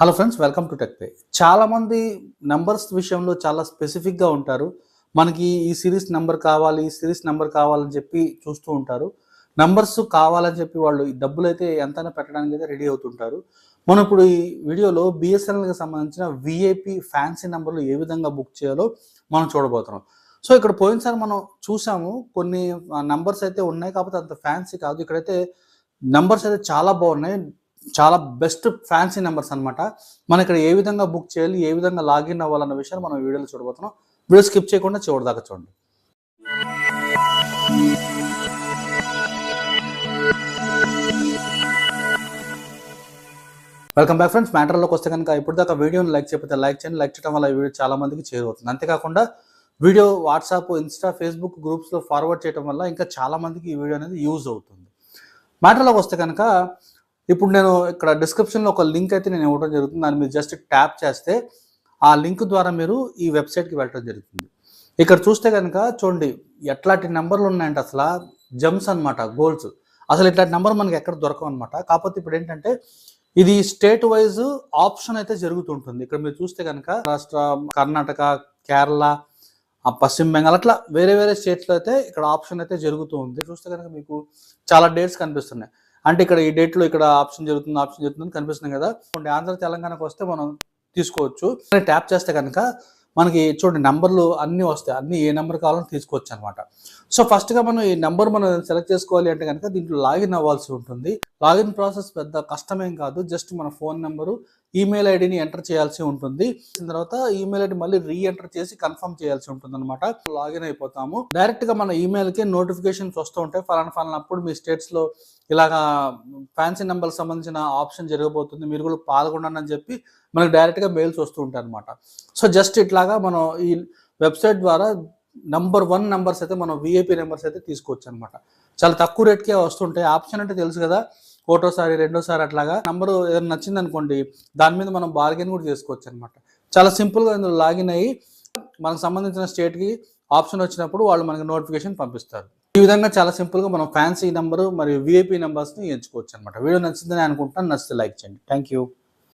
Hello friends welcome to tech pay చాలామంది numbers విషయంలో చాలా స్పెసిఫిక్గా ఉంటారు. మనకి ఈ సిరీస్ నెంబర్ కావాలి ఈ సిరీస్ నెంబర్ కావాలని చెప్పి చూస్తూ ఉంటారు. నంబర్స్ కావాలని చెప్పి వాళ్ళు ఈ డబ్బులు అయితే ఎంతైనా పెట్టడానికి అయితే రెడీ అవుతుంటారు. మనం ఇప్పుడు ఈ వీడియోలో బిఎస్ఎన్ఎల్కి సంబంధించిన విఐపి ఫ్యాన్సీ నెంబర్లు ఏ విధంగా బుక్ చేయాలో మనం చూడబోతున్నాం. సో ఇక్కడ పోయినసారి మనం చూసాము కొన్ని నంబర్స్ అయితే ఉన్నాయి కాకపోతే అంత ఫ్యాన్సీ కాదు. ఇక్కడైతే నంబర్స్ అయితే చాలా బాగున్నాయి. చాలా బెస్ట్ ఫ్యాన్సీ నెంబర్స్ అనమాట మనం ఇక్కడ ఏ విధంగా బుక్ చేయాలి ఏ విధంగా లాగిన్ అవ్వాలన్న విషయాన్ని మనం వీడియోలో చూడబోతున్నాం. వీడియో స్కిప్ చేయకుండా చివరి దాకా చూడండి. వెల్కమ్ బ్యాక్ ఫ్రెండ్స్ మ్యాటర్లోకి వస్తే కనుక ఇప్పుడు దాకా వీడియోని లైక్ చేయకపోతే లైక్ చేయండి. లైక్ చేయడం వల్ల వీడియో చాలా మందికి చేరువుతుంది అంతేకాకుండా వీడియో వాట్సాప్ ఇన్స్టా ఫేస్బుక్ గ్రూప్స్లో ఫార్వర్డ్ చేయడం వల్ల ఇంకా చాలా మందికి ఈ వీడియో అనేది యూజ్ అవుతుంది. మ్యాటర్లోకి వస్తే కనుక ఇప్పుడు నేను ఇక్కడ డిస్క్రిప్షన్లో ఒక లింక్ అయితే నేను ఇవ్వడం జరుగుతుంది. దాన్ని మీరు జస్ట్ ట్యాప్ చేస్తే ఆ లింక్ ద్వారా మీరు ఈ వెబ్సైట్కి వెళ్ళడం జరుగుతుంది. ఇక్కడ చూస్తే కనుక చూడండి ఎట్లాంటి నెంబర్లు ఉన్నాయంటే అసలు జమ్స్ అన్నమాట గోల్స్ అసలు ఇట్లాంటి నెంబర్ మనకి ఎక్కడ దొరకవు అనమాట కాకపోతే ఇప్పుడు ఏంటంటే ఇది స్టేట్ వైజ్ ఆప్షన్ అయితే జరుగుతుంటుంది. ఇక్కడ మీరు చూస్తే కనుక రాష్ట్ర కర్ణాటక కేరళ పశ్చిమ బెంగాల్ అట్లా వేరే వేరే స్టేట్స్లో అయితే ఇక్కడ ఆప్షన్ అయితే జరుగుతూ ఉంది. చూస్తే కనుక మీకు చాలా డేట్స్ కనిపిస్తున్నాయి. అంటే ఇక్కడ ఈ డేట్లో ఇక్కడ ఆప్షన్ జరుగుతుంది ఆప్షన్ జరుగుతుంది కనిపిస్తుంది కదా. ఆంధ్ర తెలంగాణకు వస్తే మనం తీసుకోవచ్చు. ట్యాప్ చేస్తే కనుక మనకి చూడండి నెంబర్లు అన్నీ వస్తాయి. అన్ని ఏ నెంబర్ కావాలో తీసుకోవచ్చు అనమాట సో ఫస్ట్గా మనం ఈ నెంబర్ మనం సెలెక్ట్ చేసుకోవాలి అంటే కనుక దీంట్లో లాగిన్ అవ్వాల్సి ఉంటుంది. లాగిన్ ప్రాసెస్ పెద్ద కష్టమేం కాదు. జస్ట్ మన ఫోన్ నెంబరు ఈమెయిల్ ఐడిని ఎంటర్ చేయాల్సి ఉంటుంది. తర్వాత ఈమెయిల్ ఐడి మళ్ళీ రీ ఎంటర్ చేసి కన్ఫర్మ్ చేయాల్సి ఉంటుంది అనమాట లాగిన్ అయిపోతాము. డైరెక్ట్గా మన ఈమెయిల్కి నోటిఫికేషన్స్ వస్తూ ఉంటాయి. ఫలానా ఫలానా అప్పుడు మీ స్టేట్స్లో ఇలాగా ఫ్యాన్సీ నెంబర్ సంబంధించిన ఆప్షన్ జరగబోతుంది. మీరు కూడా పాల్గొనండి అని చెప్పి మనకి డైరెక్ట్గా మెయిల్స్ వస్తూ ఉంటాయి అనమాట సో జస్ట్ ఇట్లాగా మనం ఈ వెబ్సైట్ ద్వారా నంబర్ వన్ నెంబర్స్ అయితే మనం విఐపి నెంబర్స్ అయితే తీసుకోవచ్చు అనమాట చాలా తక్కువ రేట్కే వస్తుంటాయి. ఆప్షన్ అంటే తెలుసు కదా. ఒకటోసారి రెండోసారి అట్లాగా నంబరు ఏదైనా నచ్చింది అనుకోండి దాని మీద మనం బార్గెన్ కూడా చేసుకోవచ్చు అనమాట చాలా సింపుల్గా ఇందులో లాగిన్ అయ్యి మనకు సంబంధించిన స్టేట్కి ఆప్షన్ వచ్చినప్పుడు వాళ్ళు మనకి నోటిఫికేషన్ పంపిస్తారు. ఈ విధంగా చాలా సింపుల్గా మనం ఫ్యాన్సీ నెంబర్ మరియు విఐపి నెంబర్స్ని ఎంచుకోవచ్చు అనమాట వీడియో నచ్చిందని అనుకుంటాను నచ్చితే లైక్ చేయండి. Thank you